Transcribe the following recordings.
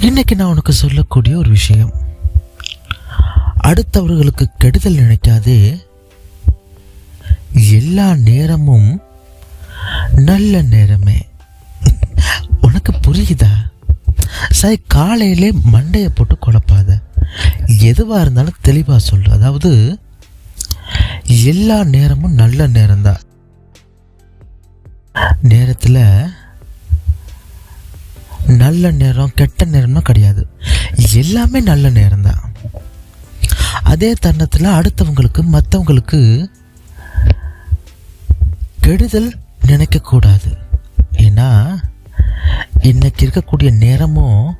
இன்னைக்கு நான் உனக்கு சொல்லக்கூடிய ஒரு விஷயம். அடுத்தவர்களுக்கு கெடுதல் நினைக்காதே. எல்லா நேரமும் நல்ல நேரமே. உனக்கு புரியுதா? சரி காலையிலே மண்டையை போட்டு குழப்பாத. எதுவாக இருந்தாலும் தெளிவாக சொல்லு. அதாவது எல்லா நேரமும் நல்ல நேரம்தான் நேரத்தில் நல்ல நேரம் கெட்ட நேரம்னா கிடையாது. எல்லாமே நல்ல நேரம்தான் அதே தருணத்தில் அடுத்தவங்களுக்கு மற்றவங்களுக்கு கெடுதல் நினைக்கக்கூடாது. ஏன்னா இன்னைக்கு இருக்கக்கூடிய நேரமும்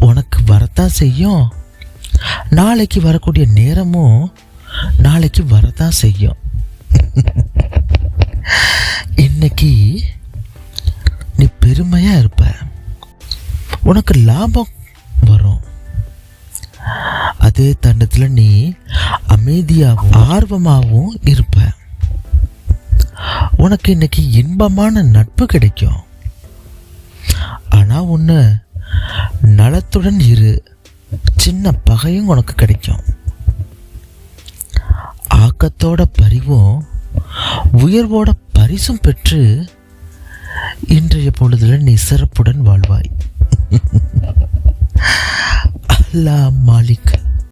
உனக்கு வரத்தான் செய்யும். நாளைக்கு வரக்கூடிய நேரமும் நாளைக்கு வரதான் செய்யும். இன்னைக்கு நீ பெருமையாக இருப்ப. உனக்கு லாபம் வரும். அதே தண்டத்தில் நீ அமைதியாகவும் ஆர்வமாகவும் இருப்ப. உனக்கு இன்னைக்கு இன்பமான நட்பு கிடைக்கும். நான் ஒன்று நலத்துடன் இரு. சின்ன பகையும் உனக்கு கிடைக்கும். ஆக்கத்தோட பரிவும் உயர்வோட பரிசும் பெற்று இன்றைய பொழுதில் நீ சிறப்புடன் வாழ்வாய். அல்லாஹ் மாலிக்.